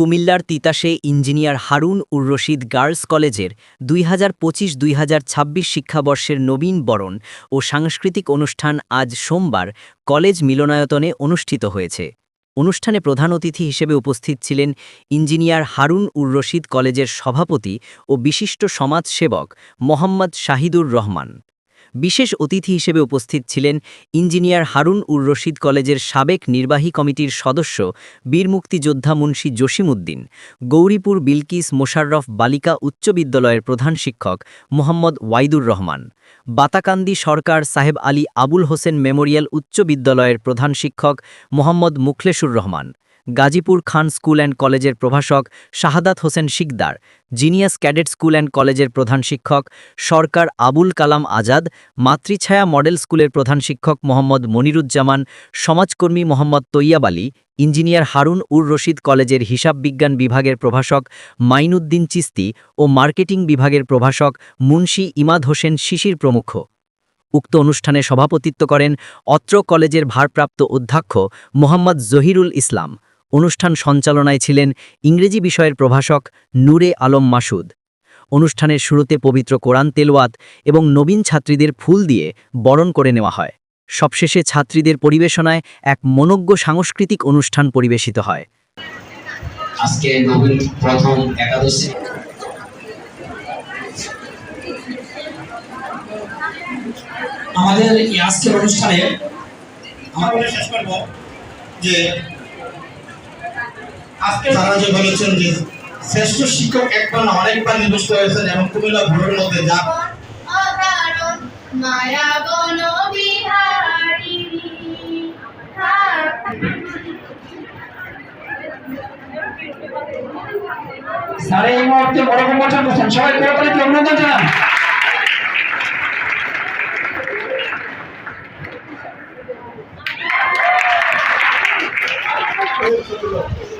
কুমিল্লার তিতাসে ইঞ্জিনিয়ার হারুন উর রশিদ গার্লস কলেজের দুই হাজার পঁচিশ দুই শিক্ষাবর্ষের নবীন বরণ ও সাংস্কৃতিক অনুষ্ঠান আজ সোমবার কলেজ মিলনায়তনে অনুষ্ঠিত হয়েছে। অনুষ্ঠানে প্রধান অতিথি হিসেবে উপস্থিত ছিলেন ইঞ্জিনিয়ার হারুন উর রশিদ কলেজের সভাপতি ও বিশিষ্ট সমাজসেবক মোহাম্মদ শাহিদুর রহমান। বিশেষ অতিথি হিসেবে উপস্থিত ছিলেন ইঞ্জিনিয়ার হারুন উর রশিদ কলেজের সাবেক নির্বাহী কমিটির সদস্য বীর মুক্তিযোদ্ধা মুন্সী জসিমউদ্দিন, গৌরীপুর বিলকিস মোশাররফ বালিকা উচ্চ বিদ্যালয়ের প্রধান শিক্ষক মোহাম্মদ ওয়াইদুর রহমান, বাতাকান্দি সরকার সাহেব আলী আবুল হোসেন মেমোরিয়াল উচ্চ বিদ্যালয়ের প্রধান শিক্ষক মোহাম্মদ মুখলেসুর রহমান গাজীপুর খান স্কুল অ্যান্ড কলেজের প্রভাষক Shahadat Hossain Sikdar, genius cadet school and কলেজের প্রধান শিক্ষক সরকার আবুল কালাম আজাদ, মাতৃছায়া মডেল স্কুলের প্রধান শিক্ষক মোহাম্মদ মনিরুজ্জামান, সমাজকর্মী মোহাম্মদ তৈয়াব আলী, ইঞ্জিনিয়ার হারুন উর রশিদ কলেজের হিসাব বিজ্ঞান বিভাগের প্রভাষক মাইনুদ্দিন চিস্তি ও মার্কেটিং বিভাগের প্রভাষক মুন্সি ইমাদ হোসেন শিশির প্রমুখ। উক্ত অনুষ্ঠানে সভাপতিত্ব করেন অত্র কলেজের ভারপ্রাপ্ত অধ্যক্ষ মোহাম্মদ জহিরুল ইসলাম। অনুষ্ঠান সঞ্চালনায় ছিলেন ইংরেজি বিষয়ের প্রভাষক নূরে আলম মাসুদ। অনুষ্ঠানের শুরুতে পবিত্র কোরআন তেলওয়াত এবং নবীন ছাত্রীদের ফুল দিয়ে বরণ করে নেওয়া হয়। সবশেষে ছাত্রীদের পরিবেশনায় এক মনজ্ঞ সাংস্কৃতিক অনুষ্ঠান পরিবেশিত হয়। আজকে নবীন প্রথম একাদশী। আমাদের আজকের অনুষ্ঠানে আমরা শেষ করব যে তারা যে বলেছেন যে শ্রেষ্ঠ শিক্ষক একবার না অনেকবার নির্দিষ্ট হয়েছেন এবং কুমিল্লা ভোরের মধ্যে যা স্যার এই মুহূর্তে বড় প্রমোশন করছেন সবাই করে কি অভিনন্দন জানান Thank